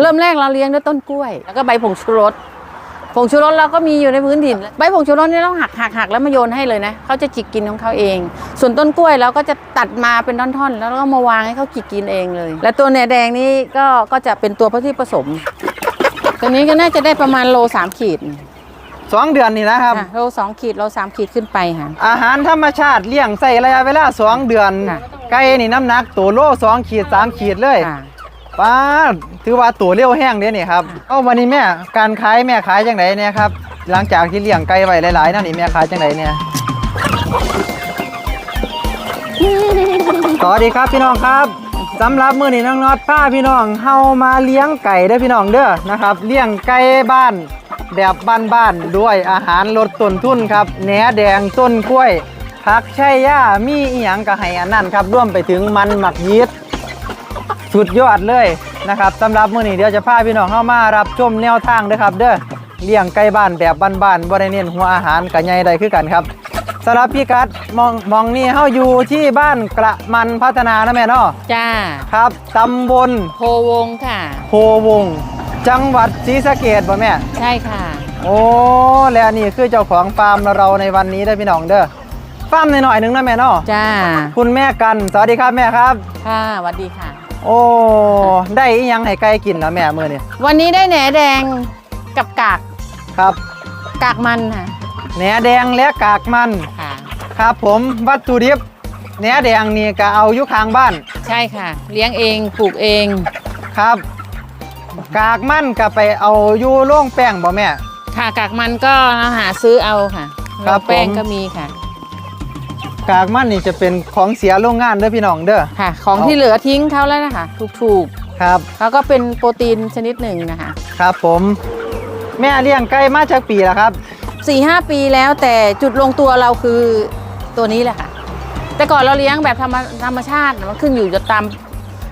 เริ่มแรกเราเลี้ยงด้วยต้นกล้วย แล้วก็ใบผงชูรสผงชูรสเราก็มีอยู่ในพื้นดินใบผงชูรสนี่ต้องหักหักหักแล้วมาโยนให้เลยนะเขาจะจิกกินของเขาเอง ส่วนต้นกล้วยเราก็จะตัดมาเป็นท่อนๆ แล้วก็มาวางให้เขาจิกกินเองเลย และตัวเนื้อแดงนี่ก็ก็จะเป็นตัวที่ผสม ตัวนี้ก็น่าจะได้ประมาณโลสามขีดสองเดือนนี่นะครับค่ะโลสองขีดโลสามขีดขึ้นไปค่ะอาหารธรรมชาติเลี้ยงใส่ระยะเวลาสองเดือนค่ะไก่นี่น้ำหนักตัวโลสองขีดสามขีดเลยค่ะ ป้าถือว่าตัวเร็วแห้งเด้นี่ครับเอาวันนี้แม่การขายแม่ขายจังไดเนี่ยครับ หลังจากที่เลี้ยงไก่ไว้หลายๆนั่นนี่แม่ขายจังไดเนี่ยสวัสดีครับพี่น้องครับสำหรับมื้อนี้น้องน็อตพาพี่น้องเฮามาเลี้ยงไก่เด้พี่น้องเด้อนะครับ เลี้ยงไก่บ้านแบบบ้านๆด้วยอาหารลดต้นทุนครับแหนแดงต้นกล้วยผักไช่ย่ามีอีหยังก็ให้อันนั้นครับรวมไปถึงมันหมักยีสต์ สุดยอดเลยนะครับสำหรับมื้อนี้เดี๋ยวจะพาพี่น้องเข้ามารับชมแนวทางเด้อครับ เด้อเลี้ยงไก่บ้านแบบบ้านๆบ่ได้เน้นหัวอาหารกับใหญ่ใดคือกันครับสำหรับพี่กัดมองมองนี่เฮาอยู่ที่บ้านกระมันพัฒนานะแม่เนาะจ้าครับตำบลโพวงค่ะ โพวง จังหวัดศรีสะเกษบ่แม่ ใช่ค่ะ โอ้แล้วนี่คือเจ้าของฟาร์มเราในวันนี้เด้อพี่น้องเด้อฟาร์มหน่อยๆหนึงนะแม่เนาะจ้า คุณแม่กัน สวัสดีครับแม่ครับ ค่ะสวัสดีค่ะ โอ้ได้อีหยังให้ไก่กินแล้วแม่มื้อนี้วันนี้ได้แหนแดงกับกากครับกากมันค่ะแหนแดงและกากมันค่ะ ครับ ผมวัตถุดิบแหนแดงนี่ก็เอาอยู่ข้างบ้านใช่ค่ะ เลี้ยงเองปลูกเองครับ กากมันก็ไปเอาอยู่โรงแป้งบ่แม่ ค่ะกากมันก็เราหาซื้อเอาค่ะครับแป้งผมก็มีค่ะ กากมันนี่จะเป็นของเสียโรงงานเด้อพี่น้องเด้อ ค่ะ ของเอาที่เหลือทิ้งเขาแล้วนะคะ ถูกครับๆแล้วก็เป็นโปรตีนชนิดหนึ่งนะคะ ครับผม แม่เลี้ยงไก่มาจากปีแล้วครับสี่ห้าปีแล้วแต่จุดลงตัวเราคือตัวนี้แหละค่ะ แต่ก่อนเราเลี้ยงแบบธรรมธรรมชาติมันขึ้นอยู่จะตาม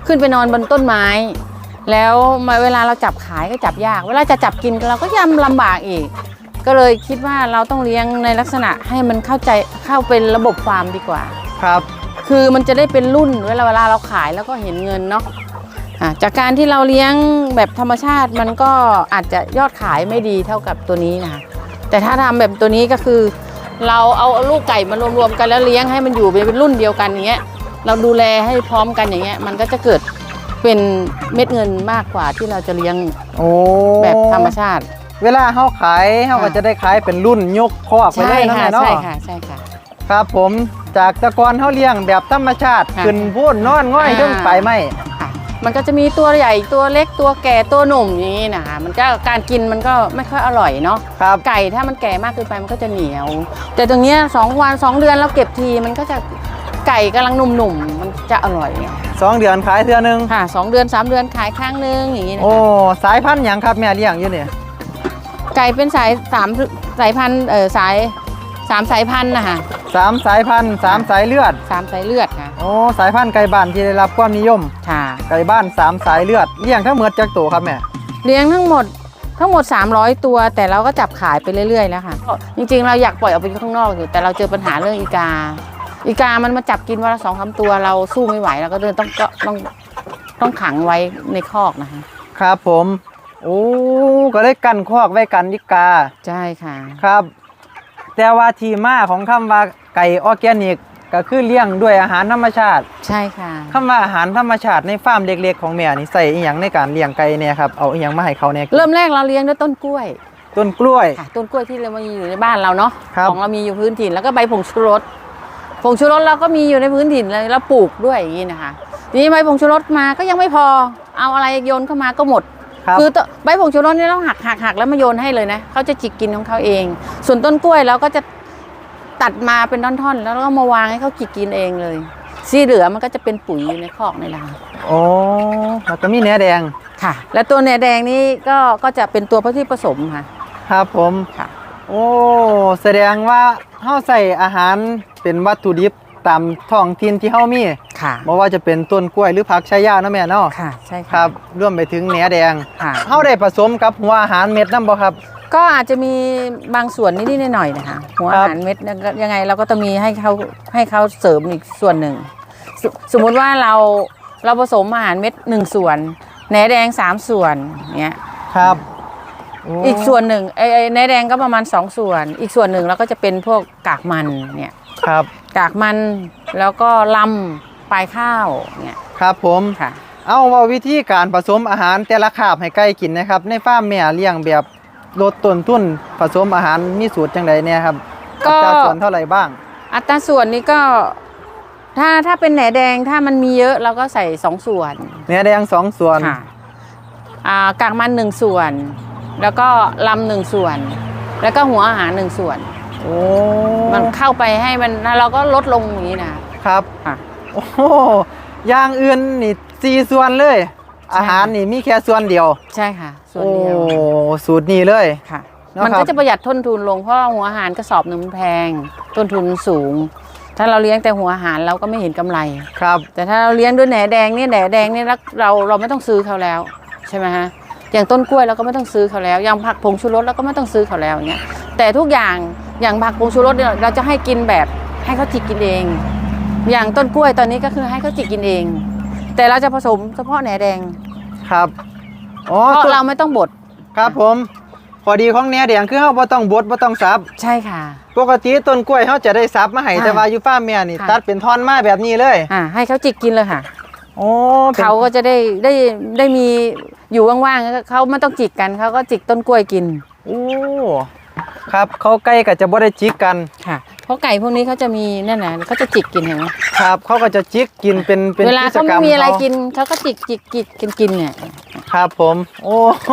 ขึ้นไปนอนบนต้นไม้ แล้วมาเวลาเราจับขายก็จับยาก เวลาจะจับกินเราก็ย่ำลำบากอีก ก็เลยคิดว่าเราต้องเลี้ยงในลักษณะให้มันเข้าใจเข้าเป็นระบบฟาร์มดีกว่า ครับ คือมันจะได้เป็นรุ่นเวลาเวลาเราขายแล้วก็เห็นเงินเนาะอะจากการที่เราเลี้ยงแบบธรรมชาติมันก็อาจจะยอดขายไม่ดีเท่ากับตัวนี้นะคะแต่ถ้าทำแบบตัวนี้ก็คือ เราเอาลูกไก่มารวมๆกันแล้วเลี้ยงให้มันอยู่เป็นรุ่นเดียวกันอย่างเงี้ยเราดูแลให้พร้อมกันอย่างเงี้ยมันก็จะเกิดเป็นเม็ดเงินมากกว่าที่เราจะเลี้ยงโอ้แบบธรรมชาติ เวลาเฮาขายเฮาก็ค่ะจะได้ขายเป็นรุ่นยกคอกไปใช่เลยนะค่ะแม่เนาะใช่ค่ะใช่ค่ะ ครับผมจากแตะกอนเฮาเลี้ยงแบบธรรมชาติค่ะขึ้นพูดนอนง่อยอ่าถึงไปไหมค่ะมันก็จะมีตัวใหญ่ตัวเล็กตัวแก่ตัวหนุ่มอย่างนี้นะคะมันก็การกินมันก็ไม่ค่อยอร่อยเนาะครับไก่ถ้ามันแก่มากเกินไปมันก็จะเหนียว แต่ตรงเนี้ยสองวันสองเดือนเราเก็บทีมันก็จะไก่กำลังหนุ่มๆมันจะอร่อยสองเดือนขายเทื่อหนึงค่ะสองเดือนสามเดือนขายครั้งนึงอย่างนี้นะโอ้คะสายพันธุ์หยังครับแม่เลี้ยงอยู่เนี่ย ไก่เป็นสายสามสายพันธุ์เออสายสามสายพันธุ์นะคะสามสายพันธุ์สามสายเลือดสามสายเลือดค่ะโอ้สายพันธุ์ไก่บ้านที่ได้รับความนิยม ค่ะไก่บ้านสามสายเลือดเลี้ยงทั้งหมดจากตัวครับแม่เลี้ยงทั้งหมดทั้งหมด 300 ตัวแต่เราก็จับขายไปเรื่อยๆแล้วค่ะจริงๆ เราอยากปล่อยออกไปข้างนอกอยู่แต่เราเจอปัญหาเรื่องอีกา อีกามันมาจับกินวันละสองสามตัวเราสู้ไม่ไหวเราก็เดินต้องก็ต้องต้องขังไว้ในคอกนะคะครับผม โอ้ก็เลยกันคอกไว้กันดิกาใช่ค่ะ ครับ แต่ว่าที่มาของคำว่าไก่ออร์แกนิกก็คือเลี้ยงด้วยอาหารธรรมชาติ ใช่ค่ะคำว่าอาหารธรรมชาติในฟาร์มเล็กๆของแม่นี่ใส่อีหยังในการเลี้ยงไก่เนี่ยครับเอาอีหยังมาให้เขาเนี่ยเริ่มแรกเราเลี้ยงด้วยต้นกล้วย ต้นกล้วยค่ะต้นกล้วยที่เรามีอยู่ในบ้านเราเนาะครับของเรามีอยู่พื้นถิ่นแล้วก็ใบผงชูรสผงชูรสเราก็มีอยู่ในพื้นถิ่นเลยเราปลูกด้วยอย่างนี้นะคะทีนี้ใบผงชูรสมาก็ยังไม่พอเอาอะไรโยนเข้ามาก็หมด ครับ คือตัวใบผงชูรสนี่ต้องหักหักหักแล้วมาโยนให้เลยนะเขาจะจิกกินของเขาเอง ส่วนต้นกล้วยเราก็จะตัดมาเป็นท่อนๆ แล้วก็มาวางให้เขาจิกกินเองเลยที่เหลือมันก็จะเป็นปุ๋ยอยู่ในคอกในรังโอ้แล้วก็มีเนื้อแดงค่ะ และตัวเนื้อแดงนี่ก็ก็จะเป็นตัวที่ผสมค่ะ ครับผมค่ะ โอ้แสดงว่าเฮาใส่อาหารเป็นวัตถุดิบ ตามท้องถิ่นที่เฮามีค่ะบ่ว่าจะเป็นต้นกล้วยหรือผักชายาเนาะแม่เนาะค่ะใช่ะครับรวมไปถึงเนื้อแดงค่ะเฮาได้ผสมกับหัวอาหารเม็ดนํบ่ครับ ก็อาจจะมีบางส่วนนิดๆหน่อยๆนะคะหัวครัอาบหารเม็ดเนี่ยก็ยังไงเราก็ต้องมีให้เขาให้เขาเสริมอีกส่วนหนึ่งสสมมุติว่าเราเราผสมอาหารเม็ดหนึ่งส่วนแหนแดงสามส่วนเนี้ย ครับโอีกส่วนหนึ่งไอ้ไอ้แหนแดงก็ประมาณสองส่วน อีกส่วนหนึ่งเราก็จะเป็นพวกกากมันเนี่ยครับ กากมันแล้วก็ลำปลายข้าวเนี่ยครับผมค่ะ เอาว่าวิธีการผสมอาหารแต่ละคาบให้ไก่กินนะครับ ในฟาร์มแม่เลี้ยงแบบลดต้นทุนผสมอาหารมีสูตรจังไดเนี่ยครับก็อัตราส่วนเท่าไหร่บ้าง อัตราส่วนนี้ก็ถ้าถ้าเป็นแหนแดงถ้ามันมีเยอะเราก็ใส่สองส่วนเนื้อแดงสองส่วนค่ะอ่ากากมันหนึ่งส่วน แล้วก็ลำหนึ่งส่วน แล้วก็หัวอาหารหนึ่งส่วน โอ้มันเข้าไปให้มันเราก็ลดลงอย่างนี้นะครับค่ะโอ้โหอย่างอื่นนี่สี่ส่วนเลย อาหารนี่มีแค่ส่วนเดียว ใช่ค่ะ ส่วนโอ้เดียวสูตรนี้เลยค่ะนะครับมันก็จะประหยัดต้นทุนลงเพราะหัวอาหารกระสอบหนึ่งมันแพง ต้นทุนมันสูง ถ้าเราเลี้ยงแต่หัวอาหารเราก็ไม่เห็นกำไรครับ แต่ถ้าเราเลี้ยงด้วยแหนแดงเนี่ยแหนแดงเนี่ยเราเราไม่ต้องซื้อเขาแล้วใช่ไหมฮะอย่างต้นกล้วยเราก็ไม่ต้องซื้อเขาแล้วอย่างผักผงชูรสเราก็ไม่ต้องซื้อเขาแล้วเนี่ยแต่ทุกอย่าง อย่างผักผงชูรสเนี่ยเราจะให้กินแบบให้เขาจิกกินเอง อย่างต้นกล้วยตอนนี้ก็คือให้เขาจิกกินเอง แต่เราจะผสมเฉพาะแหนแดง ครับอ๋อเพราะต้นเราไม่ต้องบดครับผมพอดีของเนื้อแดงคือเฮาบ่ต้องบดบ่ต้องสับใช่ค่ะ ปกติต้นกล้วยเขาจะได้สับมาให้ค่ะแต่ว่าอยู่ฟาร์มแม่นี่ค่ะตัดเป็นท่อนมาแบบนี้เลยอ่าให้เขาจิกกินเลยค่ะโอ้ป็นเขาก็จะได้ได้ได้มีอยู่ว่างๆเขาไม่ต้องจิกกันเขาก็จิกต้นกล้วยกินโอ้ ครับเขาใกล้ก็จะบ่ได้จิกกันค่ะ เพราะไก่พวกนี้เขาจะมีนั่นน่ะเขาจะจิกกินเห็นไหมครับเขาก็จะจิกกินเป็นเป็นเวลากิจเขากรไม่รมมีอะไรเขากินเขาก็จิกจิกจิกกินกินเนี่ยครับผม โอ้โห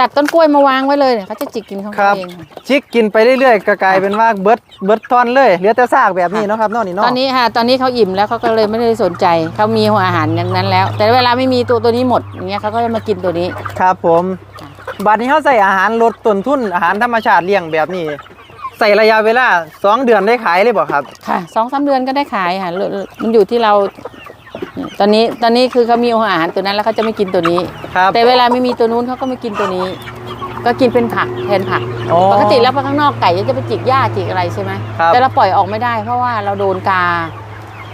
ตัดต้นกล้วยมาวางไว้เลยเนี่ยเขาจะจิกกินของครัเขาบเองจิกกินไปเรื่อยๆก็กลายเป็นว่าเบิดเบิดท่อนเลยเหลือแต่ซากแบบนี้เนาะครับเนาะนี่ตเนาะอนนี้ค่ะตอนนี้เขาอิ่มแล้วเขาก็เลยไม่ได้สนใจเขามีหัวอาหารอย่างนั้นแล้ว แต่เวลาไม่มีตัวตัวนี้หมดอย่างเงี้ยเขาก็จะมากินตัวนี้ครับผม บัดนี้เขาใส่อาหารลดต้นทุนอาหารธรรมชาติเลี้ยงแบบนี้ ใส่ระยะเวลาสองเดือนได้ขายเลยบ่ครับ ค่ะสองสามเดือนก็ได้ขายค่ะเรื่อยมันอยู่ที่เรา ตอนนี้ตอนนี้คือเขามีอาหารตัวนั้นแล้วเขาจะไม่กินตัวนี้ ครับแต่เวลาไม่มีตัวนู้นเขาก็ไม่กินตัวนี้ ก็กินเป็นผักแทนผักอ๋อปกติแล้วไปข้างนอกไก่จะไปจิกหญ้าจิกอะไรใช่ไหมครับ แต่เราปล่อยออกไม่ได้ เพราะว่าเราโดนกา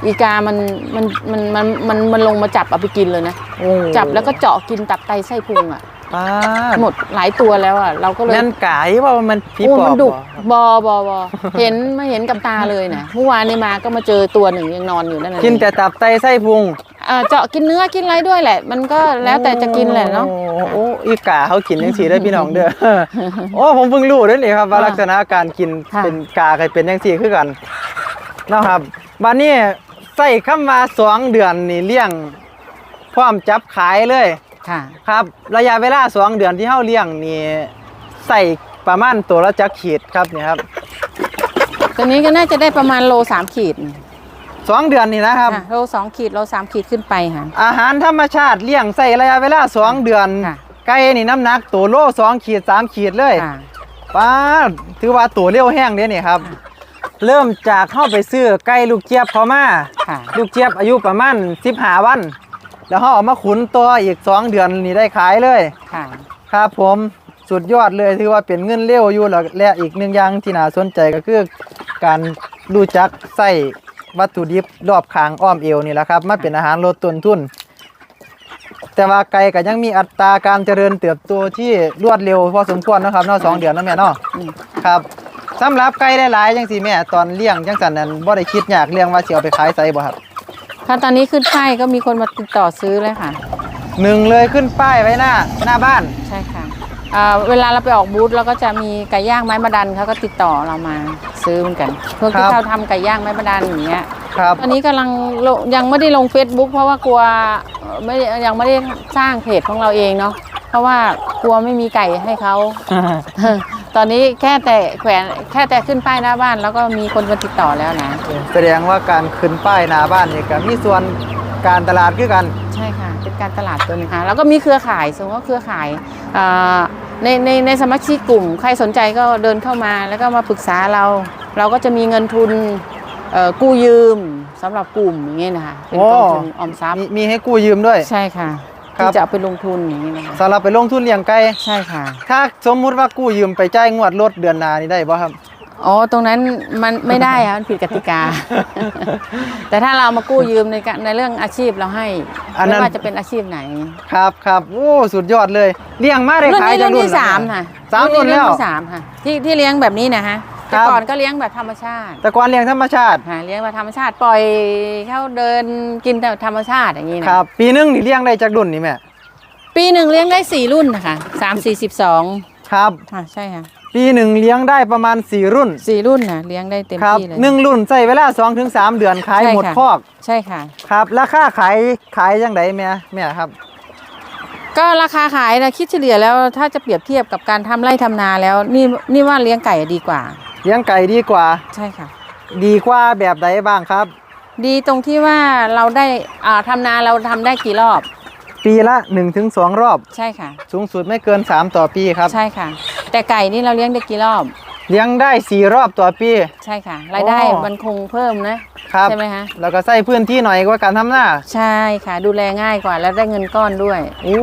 อีกามันมันมันมันมันมันลงมาจับเอาไปกินเลยนะ โอ้จับแล้วก็เจาะกินตับไตไส้พุงอะ ป้าหมดหลายตัวแล้วอะ เราก็เลยนั่นกายว่ามันผีโอ้ปอบมันดุบ่บอบอบอเห็นไม่เห็นกับตาเลยนะเมื่อวานนี้มาก็มาเจอตัวหนึ่งยังนอนอยู่นั่นน่ะกินแต่ตับไตไส้พุงอ่าเจาะกินเนื้อกินอะไรด้วยแหละ มันก็แล้วแต่จะกินแหละเนาะโอ้โอ้อีกาเขากินจังซี่ได้อพี่น้องเด้อโอ้ผมเพิ่งรู้เด้อนี่ครับว่าอ่าลักษณะการกินค่ะเป็นกาเคยเป็นจังซี่คือกันเนาะครับบัดนี้ใส่คำว่าสองเดือนนี่เลี้ยงพร้อมจับขายเลย ค่ะ ครับ ระยะเวลาสองเดือนที่เฮาเลี้ยงนี่ใส่ประมาณตัวละจักขีดครับนี่ครับตัวนี้ก็น่าจะได้ประมาณโลสามขีดสองเดือนนี่นะครับ ค่ะโลสองขีดโลสามขีดขึ้นไปค่ะ อาหารธรรมชาติเลี้ยงใส่ระยะเวลาสองเดือนค่ะ ไก่นี่น้ำหนักตัวโลสองขีดสามขีดเลยค่ะ ป้าดถือว่าตัวเลี้ยวแห้งเด้นี่ครับ ค่ะ เริ่มจากเข้าไปซื้อไก่ลูกเจี๊ยบเขามา ค่ะ ลูกเจี๊ยบอายุประมาณ15วัน แล้วเขาเอามาขุนตัวอีก2เดือนนี่ได้ขายเลย ค่ะครับผมสุดยอดเลยถือว่าเป็นเงินเร็วอยู่แล้วและอีกหนึ่งอย่างที่น่าสนใจก็คือ การรู้จักใส่วัตถุดิบรอบคางอ้อมเอวนี่แหละครับมาเป็นอาหารลดต้นทุน แต่ว่าไก่ก็ยังมีอัตราการเจริญเติบโตที่รวดเร็วพอสมควรเนาะครับเนาะสองเดือนเนาะแม่เนาะอืมครับสำหรับไก่ได้หลายจังสิแม่ตอนเลี้ยงจังสันนั้นบ่ได้คิดยากเรื่องว่าสิเอาไปขายไสบ่ครับ ถ้าตอนนี้ขึ้นป้ายก็มีคนมาติดต่อซื้อเลยค่ะ หนึ่งเลยขึ้นป้ายไว้หน้า หน้าบ้าน ใช่ค่ะอ่าเวลาเราไปออกบูธเราก็จะมีไก่ย่างไม้มะดันเขาก็ติดต่อเรามาซื้อเหมือนกันพวกที่ครับ เขาทำไก่ย่างไม้มะดันอย่างเงี้ย ครับ ตอนนี้กำลังลงยังไม่ได้ลง Facebook เพราะว่ากลัวเอ่อไม่ได้ยังไม่ได้สร้างเพจของเราเองเนาะเพราะว่ากลัวไม่มีไก่ให้เขา ตอนนี้แค่แต่แขวนแค่แต่ขึ้นป้ายหน้าบ้าน แล้วก็มีคนมาติดต่อแล้วนะ แสดงว่าการขึ้นป้ายหน้าบ้านนี่ก็มีส่วนการตลาดคือกันใช่ค่ะ เป็นการตลาดตัวหนึงค่ะ แล้วก็มีเครือข่ายสมมติว่าเครือข่ายอ่าในในในสมาชิกกลุ่ม ใครสนใจก็เดินเข้ามาแล้วก็มาปรึกษาเรา เราก็จะมีเงินทุนเอ่อกู้ยืมสำหรับกลุ่มอย่างเงี้ยนะคะเป็นกองทุนออมทรัพย์มีมีให้กู้ยืมด้วย ใช่ค่ะครับ ที่จะเอาไปลงทุนอย่างนี้นะคะสำหรับไปลงทุนเลี้ยงไก่ใช่ค่ะ ถ้าสมมุติว่ากู้ยืมไปจ่ายงวดรถเดือนหน้านี่ได้บ่ครับ อ๋อตรงนั้นมันไม่ได้อะมันผิดกติกา แต่ถ้าเรามากู้ยืมในการในเรื่องอาชีพเราให้อันนั้ไม่น ว่าจะเป็นอาชีพไหน ครับครับโอ้สุดยอดเลยเลี้ยงมาได้รุ่นขายนี้จากรุ่นรุ่นที่ละสามค่ะสามรุ่นแล้วที่สามค่ะ ที่ที่เลี้ยงแบบนี้นะฮะครั แต่บก่อนก็เลี้ยงแบบธรรมชาติ แต่ก่อนเลี้ยงธรรมชาติค่ะเลี้ยงแบบธรรมชาติปล่อยเขาเดินกินแต่ธรรมชาติอย่างนี้นะครับ ปีหนึงนี่เลี้ยงได้จากรุ่นนี่แม่ปีหนึ่งเลี้ยงได้สี่รุ่นนะคะสามสี่สิบสองครับค่ะใช่ค่ะปีหนึ่งเลี้ยงได้ประมาณ4รุ่นสี่รุ่นนะเลี้ยงได้เต็มครับที่เลยหนึ่งรุ่นใช้เวลา2-3ถึง3เดือนขายใช่หมดค่ะคอก ใช่ค่ะ ครับราคาขายขายยังไงแม่แม่ครับก็ราคาขายนะคิดเฉลี่ยแล้วถ้าจะเปรียบเทียบกับการทำไร่ทำนาแล้ว นี่นี่ว่าเลี้ยงไก่ดีกว่า เลี้ยงไก่ดีกว่า ใช่ค่ะ ดีกว่าแบบใดบ้างครับ ดีตรงที่ว่าเราได้อ่าทำนาเราทำได้กี่รอบ ปีละ 1-2 รอบ ใช่ค่ะ สูงสุดไม่เกิน 3 ต่อปีครับ ใช่ค่ะ แต่ไก่นี่เราเลี้ยงได้กี่รอบ เลี้ยงได้ 4 รอบต่อปี ใช่ค่ะ รายได้โอ้มันคงเพิ่มนะ ครับ ใช่ไหมคะ แล้วก็ใส่พื้นที่หน่อยกว่าการทำหน้าใช่ค่ะ ดูแลง่ายกว่าแล้วได้เงินก้อนด้วย โอ้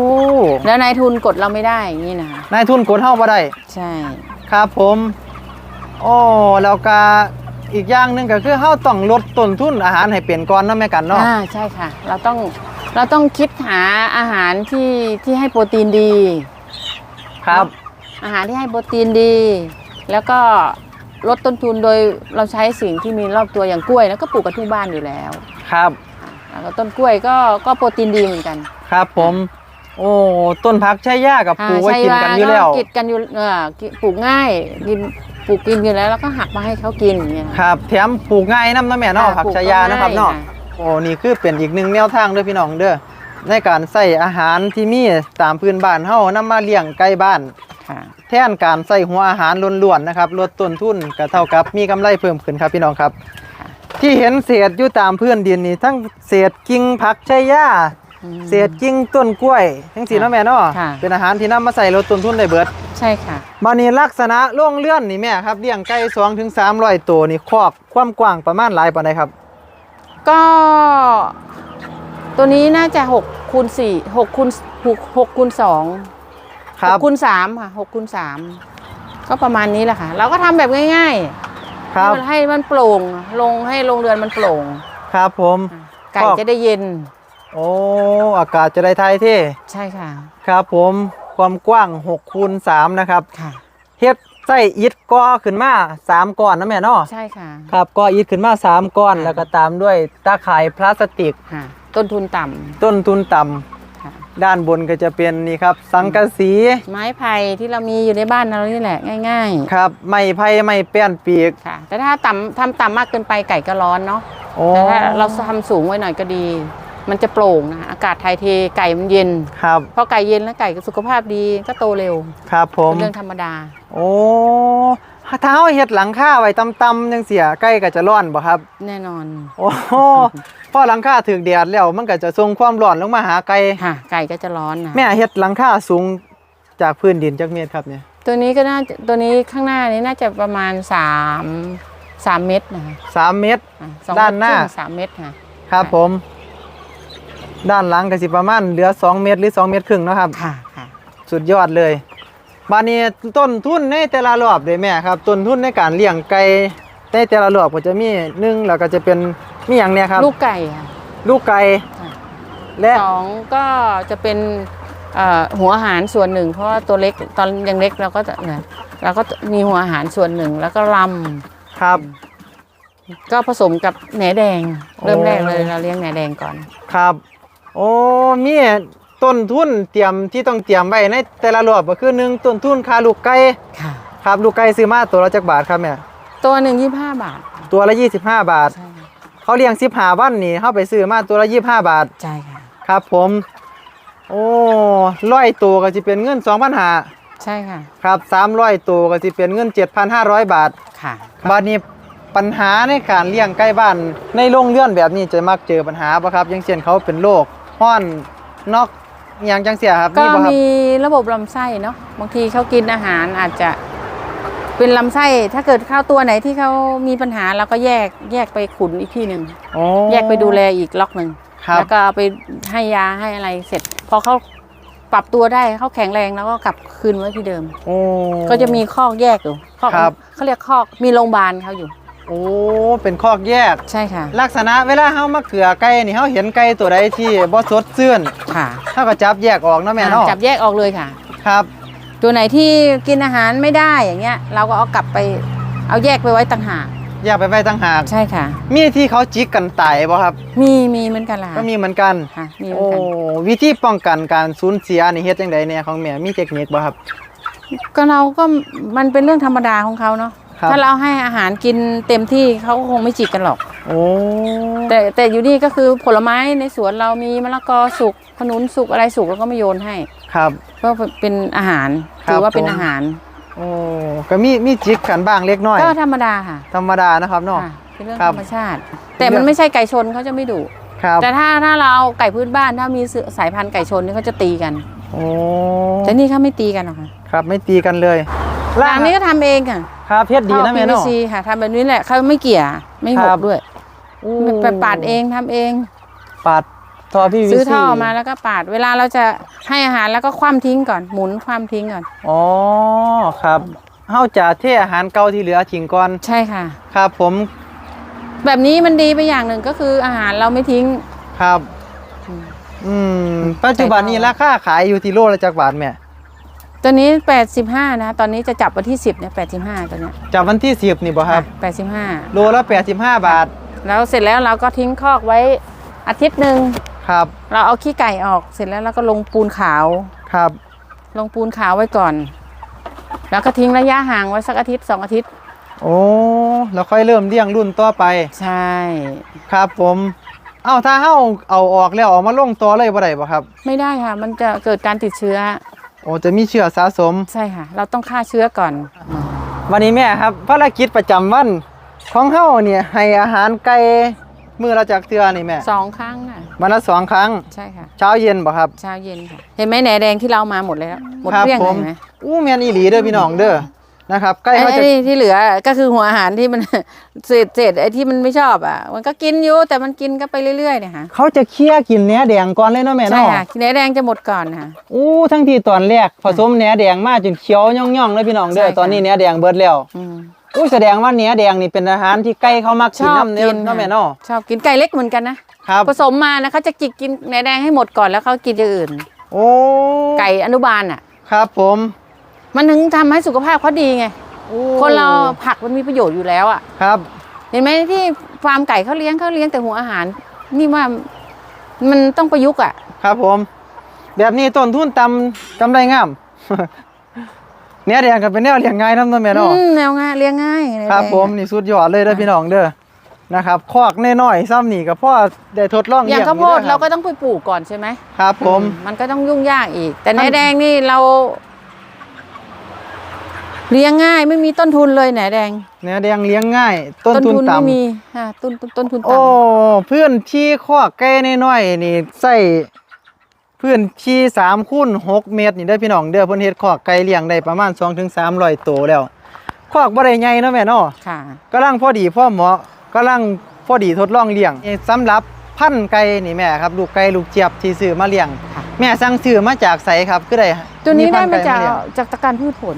แล้วนายทุนกดเราไม่ได้อย่างนี้นะคะนายทุนกดเฮาบ่ได้ ใช่ ครับผม โอ้แล้วก็อีกอย่างหนึงก็คือเฮาต้องลดต้นทุนอาหารให้เป็นก่อนเนาะแม่กันเนาะ อ่าใช่ค่ะ เราต้องเราต้องคิดหาอาหารที่ที่ให้โปรตีนดี ครับ อาหารที่ให้โปรตีนดี แล้วก็ลดต้นทุนโดยเราใช้สิ่งที่มีรอบตัวอย่างกล้วยแล้วก็ปลูกกันทุกบ้านอยู่แล้วครับ แล้วก็ต้นกล้วยก็ก็โปรตีนดีเหมือนกันครับผม โอ้ต้นพักใช้ยากับปลูกไว้กินกันอยู่แล้วใช่กินกันอยู่เออกินปลูกง่ายกิน ปลูกกินอยู่แล้วแล้วก็หักมาให้เขากินอย่างเงี้ย ครับแถมปลูกง่ายน้ำเนาะแม่เนาะค่ะผักปลูกชายานะครับเนาะง่ายค่ะ โอ้นี่คือเป็นอีกหนึ่งแนวทางเด้อพี่น้องเด้อในการใส่อาหารที่มีตามพื้นบ้านเฮานำมาเลี้ยงไก่บ้าน ค่ะ แทนการใส่หัวอาหารล้วนๆนะครับลดต้นทุนก็เท่ากับมีกำไรเพิ่มขึ้นครับพี่น้องครับค่ะที่เห็นเศษอยู่ตามพื้นดินนี่ทั้งเศษกิ่งผักชายาอืม เศษกิ่งต้นกล้วยทั้งสีเนาะแม่เนาะค่ะเป็นอาหารที่นำมาใส่ลดต้นทุนได้เบิด ใช่ค่ะมานี่ลักษณะโล่งเลื่อนนี่แม่ครับเลี้ยงไก่2ถึง300ตัวนี่คอกความกว้างประมาณหลายปานใดครับ ก็ ตัวนี้น่าจะ6คูณ4 6คูณ6 6คูณ2ครับ6คูณ3ค่ะ6คูณ3ก็ประมาณนี้แหละค่ะ เราก็ทำแบบง่ายๆครับให้มันโปร่งลงให้โรงเรือนมันโปร่ง ครับผมไก่ครอบจะได้เย็น โอ้อากาศจะได้ทายเท่ใช่ค่ะ ครับผมความกว้าง6คูณ3นะครับค่ะเฮ็ดใส่อิฐก่อขึ้นมา3ก้อนนะแม่เนาะใช่ค่ะครับก่ออิฐขึ้นมา3ก้อนค่ะแล้วก็ตามด้วยตาข่ายพลาสติกค่ะต้นทุนต่ต้นทุนต่ำำค่ะด้านบนก็จะเป็นนี่ครับ สังกะสี ไม้ไผ่ที่เรามีอยู่ในบ้านเรานี่แหละง่ายครับไม้ไผ่ไม้แป้นปีกๆค่ะ แต่ถ้าต่ำทำต่ำมากเกินไปไก่ก็ร้อนเนาะโอ้แต่ถ้าเราทำสูงไว้หน่อยก็ดี มันจะโปร่งนะอากาศถ่ายเทไก่มันเย็นครับพอไก่เย็นแล้วไก่ก็สุขภาพดีก็โตเร็วครับผมเป็นเรื่องธรรมดา โอ้ถ้าเฮาเฮ็ดหลังคาไว้ต่ำๆจังเสียใกล้ก็จะร้อนบ่ครับ แน่นอน โอ้โหพอหลังคาถึกแดดแล้วมันก็จะส่งความร้อนลงมาหาไก่ค่ะไก่ก็จะร้อนนะแม่เฮ็ดหลังคาสูงจากพื้นดินจักเมตรครับเนี่ยตัวนี้ก็น่าจะตัวนี้ข้างหน้านี้น่าจะประมาณสามสามเมตรนะคะสามเมตรอะสองด้านหน้าเมตรครึ่งสามเมตรค่ะครับผม ด้านหลังก็สิประมาณเหลือ 2 เมตรหรือ 2 เมตรครึ่งเนาะครับค่ะค่ะสุดยอดเลยบานี้ต้นทุนในแต่ละรอบเลยแม่ครับต้นทุนในการเลี้ยงไก่ในแต่ละรอบก็จะมีหนึ่งแล้วก็จะเป็นมีอย่างเนี้ยครับ ลูกไก่ค่ะลูกไก่ค่ะและสองก็จะเป็นเอ่อหัวอาหารส่วนหนึ่ง เพราะว่าตัวเล็กตอนยังเล็กเราก็จะเนี่ยเราก็มีหัวอาหารส่วนหนึ่งแล้วก็ลครับำก็ผสมกับแหนแดง เริ่มโอ้แรกเลยเราเลี้ยงแหนแดงก่อนครับ โอ้มีต้นทุนเตรียมที่ต้องเตรียมไว้ในแต่ละรอบก็คือหนึ่งต้นทุนค่าลูกไก่ค่ะ ครับลูกไก่ซื้อมาตัวละจักบาทครับแม่ตัวหนึ่งยี่ห้าบาทตัวละ 25 บาท ใช่ค่ะเขาเลี้ยง15วันนี่เขาไปซื้อมาตัวละ 25 บาทใช่ค่ะ ครับผม โอ้ร้อยตัวก็จะเป็นเงิน2,500ใช่ค่ะครับ300ตัวก็จะเป็นเงิน 7,500 บาท ค่ะ บาดนี้ปัญหาในการเลี้ยงใกล้บ้านในโรงเรือนแบบนี้จะมักเจอปัญหาปะครับอย่างเช่นเขาเป็นโรค ห้อนนอกอหย่างจังเสียครับก็มีบ่ครับมีระบบลำไส้เนาะบางทีเขากินอาหารอาจจะเป็นลำไส้ถ้าเกิดเข้าตัวไหนที่เขามีปัญหาเราก็แยกแยกไปขุนอีกที่หนึ่งโอ้ แยกไปดูแลอีกล็อกหนึ่งครับ แล้วก็เอาไปให้ยาให้อะไรเสร็จพอเขาปรับตัวได้เขาแข็งแรงแล้วก็กลับคืนไว้ที่เดิม โอ้ ก็จะมีคอกแยกอยู่คอกครับ เขาเรียกคอกมีโรงพยาบาลเขาอยู่ โอ้ เป็นคอกแยก ใช่ค่ะ ลักษณะเวลาเฮามาเกลือไก่นี่เฮาเห็นไก่ตัวใดที่บ่สดซื่นค่ะเฮาก็จับแยกออกเนาะแม่เนาะจับแยกออกเลยค่ะ ครับ ตัวไหนที่กินอาหารไม่ได้อย่างเงี้ย เราก็เอากลับไปเอาแยกไปไว้ต่างหากแยกไปไว้ต่างหากใช่ค่ะ มีที่เขาจิกกันตายบ่ครับ มีมีเหมือนกันล่ะก็มีเหมือนกันค่ะมีเหมือโอ้นกันวิธีป้องกันการสูญเสียนี่เฮ็ดจังไดเนี่ยของแม่มีเทคนิคบ่ครับ ก็เราก็มันเป็นเรื่องธรรมดาของเขาเนาะครับ ถ้าเราให้อาหารกินเต็มที่เขาก็คงไม่จิกกันหรอกโอ้แต่แต่อยู่นี่ก็คือผลไม้ในสวนเรามีมะละกอสุกขนุนสุกอะไรสุกเราก็ไม่โยนให้ครับก็เป็นอาหารครับถือว่าเป็นผมอาหารโอ้ก็มีมีจิกกันบ้างเล็กน้อยก็ธรรมดาค่ะ ธรรมดานะครับเนาะค่ะเป็นเรื่องครัธบรรมชาติ แต่มันไม่ใช่ไก่ชนเขาจะไม่ดุครับแต่ถ้าถ้าเราเอาไก่พื้นบ้านถ้ามีสายพันธุ์ไก่ชนนี่เขาจะตีกันโอ้แต่นี่เขาไม่ตีกันหรอกค่ะครับไม่ตีกันเลย หลังนี้ก็ทำเองค่ะครับเพชรดีนะแม่เนาะท่อ PVC ค่ะทำแบบนี้แหละเขาไม่เกี่ยไม่หครักบ ด้วยโอ้ไปปาดเองทำเอง ปาดทอพี่วิซื้อท่อมาแล้วก็ปาด เวลาเราจะให้อาหารแล้วก็คว่ำทิ้งก่อนหมุนคว่ำทิ้งก่อน อ๋อครับเฮาจะเทอาหารเก่าที่เหลือทิ้งก่อนใช่ค่ะ ครับผมแบบนี้มันดีไปอย่างหนึ่งก็คืออาหารเราไม่ทิ้ง ครับ อืมอืมปัจจุบันนี้ราคาขายอยู่ที่โลละจักบาทแม่ ตัวนี้ 85 นะ ตอนนี้จะจับวันที่ 10เนี่ย85 ตัวเนี้ยจากวันที่10นี่บ่ครับอะโลละ85 บาท85แล้วเสร็จแล้วเราก็ทิ้งคอกไว้อาทิตย์หนึ่งครับ เราเอาขี้ไก่ออกเสร็จแล้วเราก็ลงปูนขาว ครับ ลงปูนขาวไว้ก่อน แล้วก็ทิ้งระยะห่างไว้สักอาทิตย์สองอาทิตย์ โอ้แล้วค่อยเริ่มเลี้ยงรุ่นต่อไป ใช่ ครับผม เอ้าถ้าเฮาเอาออกแล้วเออกมาลงต่อเลยบ่ได้บ่ครับ ไม่ได้ค่ะ มันจะเกิดการติดเชื้อ โอ้จะมีเชื้อสะสม ใช่ค่ะ เราต้องฆ่าเชื้อก่อน วันนี้แม่ครับภารกิจประจำวันของเฮาเนี่ยให้อาหารไก่มื้อละจักเทื่อนี่แม่สองครั้งน่ะ วันละสองครั้ง ใช่ค่ะ เช้าเย็นบ่ครับ เช้าเย็นค่ะ เห็นไหมแหนแดงที่เรามาหมดแล้ว หมดครับเกลี้ยงผเลมยไหม อู้แม่นอีหลีเด้อพี่น้องเด้อ นะครับไก่ไอ้เขาจะไอ้นี่ที่เหลือก็คือหัวอาหารที่มัน เศษเศษไอ้ที่มันไม่ชอบอะ มันก็กินอยู่แต่มันกินก็ไปเรื่อยๆเนี่ยค่ะเขาจะเคี่ยกินเนื้อแดงก่อนเลยเนาะแม่ใช่เนาะค่ะแหนแดงจะหมดก่อนค่ะ อู้ทั้งที่ตอนแรกผสมเนื้อแดงมาจนเขียวย่องๆเลยพี่น้องเด้อใช่ค่ะ ตอนนี้เนื้อแดงเบิดแล้วอืมอู้แสดงว่าเนื้อแดงนี่เป็นอาหารที่ไก่เขามักชกินอบน้ำเนื้อกินเนาะค่ะแม่เนาะชอบกินไก่เล็กเหมือนกันนะครับ ผสมมานะเขาจะจิกกินแหนแดงให้หมดก่อนแล้วเขากินอย่างอื่น โอ้ไก่อนุบาลอะ ครับผม มันถึงทำให้สุขภาพเขาดีไงโอ้คนเราผักมันมีประโยชน์อยู่แล้วอะ ครับ เห็นไหมที่ฟาร์มไก่เขาเลี้ยงเขาเลี้ยงแต่หัวอาหาร นี่ว่ามันต้องประยุกต์อะ ครับผม แบบนี้ต้นทุนต่ำกำไรงามเนื้อแดงก็เป็นแนวเลี้ยงง่ายนำเนาะแม่เนาะอืมแนวง่ายเลี้ยงง่ายแนวครับแดงผมนี่สุดยอดเลยเด้อพี่น้องเด้อนะครับคอกน้อยๆซ้ำนี่ก็พ่อได้ทดลองอเลี้ย่างยงข้าวโพดอยู่ด้อเราคก็บต้องไปปลูกก่อนใช่ไหมครับ ผมอืมันก็ต้องยุ่งยากอีก แต่ท่านแหนแดงนี่เรา เลี้ยงง่ายไม่มีต้นทุนเลยแหนแดงเนื้อแดงเลี้ยงง่าย ต้นทุนไม่ต่ำมีค่ะต้นต้นต้นทุนโอ้ต่ำพื้นที่คอกไก่น้อยๆนี่ใส่พื้นที่3คูณ6เมตรนี่เด้อพี่น้องเด้อเพิ่นเฮ็ดคอกไก่เลี้ยงได้ประมาณ2ถึง300ตัวแล้วคอกบ่ได้ใหญ่เนาะแม่เนาะค่ะกำลังพอดีพอเหมาะกำลังพอดีทดลองเลี้ยงนี่สำหรับพันธุ์ไก่นี่แม่ครับลูกไก่ลูกเจี๊ยบที่ซื้อมาเลี้ยง ค่ะ แม่สั่งซื้อมาจากไสครับคือได้ตัวนี้ได้พัมานธุ์จากเลี้ยงจากตะการพืชผล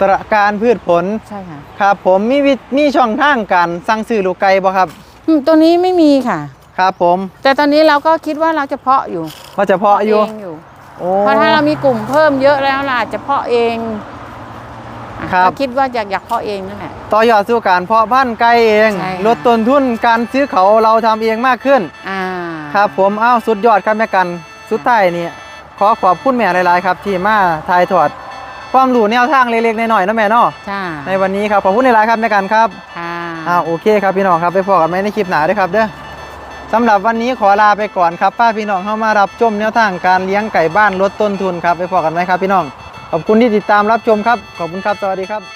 ตระการพืชผลใช่ค่ะครับผมมีวิมีช่องทางการสั่งซื้อลูกไก่บ่ครับอืมตัวนี้ไม่มีค่ะ ครับผมแต่ตอนนี้เราก็คิดว่าเราจะเพาะอยู่ว่าเฉพาะอยู่เงอยู่ โอ้เพราะถ้าเรามีกลุ่มเพิ่มเยอะแล้วเราอาจจะเพาะเองอะครับ ก็คิดว่าอยากอยากเพาะเองนั่นแหละ ต่อยอดสู่การเพาะพันธุ์ไก่เอง ใช่ค่ะ ลดต้นทุนการซื้อเขาเราทำเองมากขึ้น อ่าครับผมอ้าวสุดยอดครับแม่กัน สุดท้ายนี่ขอขอบคุณแม่หลาย ๆ ครับ ที่มาถ่ายทอด ความรู้แนวทางเล็กๆน้อยๆนะแม่เนาะจ้าในวันนี้ครับขอบคุณหลายๆครับแม่กันครับค่ะอ้าวโอเคครับพี่น้องครับไปพบกันไหมในคลิปหน้าด้วยครับเด้อสำหรับวันนี้ขอลาไปก่อนครับป้าพี่น้องเข้ามารับชมแนวทางการเลี้ยงไก่บ้านลดต้นทุนครับไปพบกันไหมครับพี่น้องขอบคุณที่ติดตามรับชมครับ ขอบคุณครับ สวัสดีครับ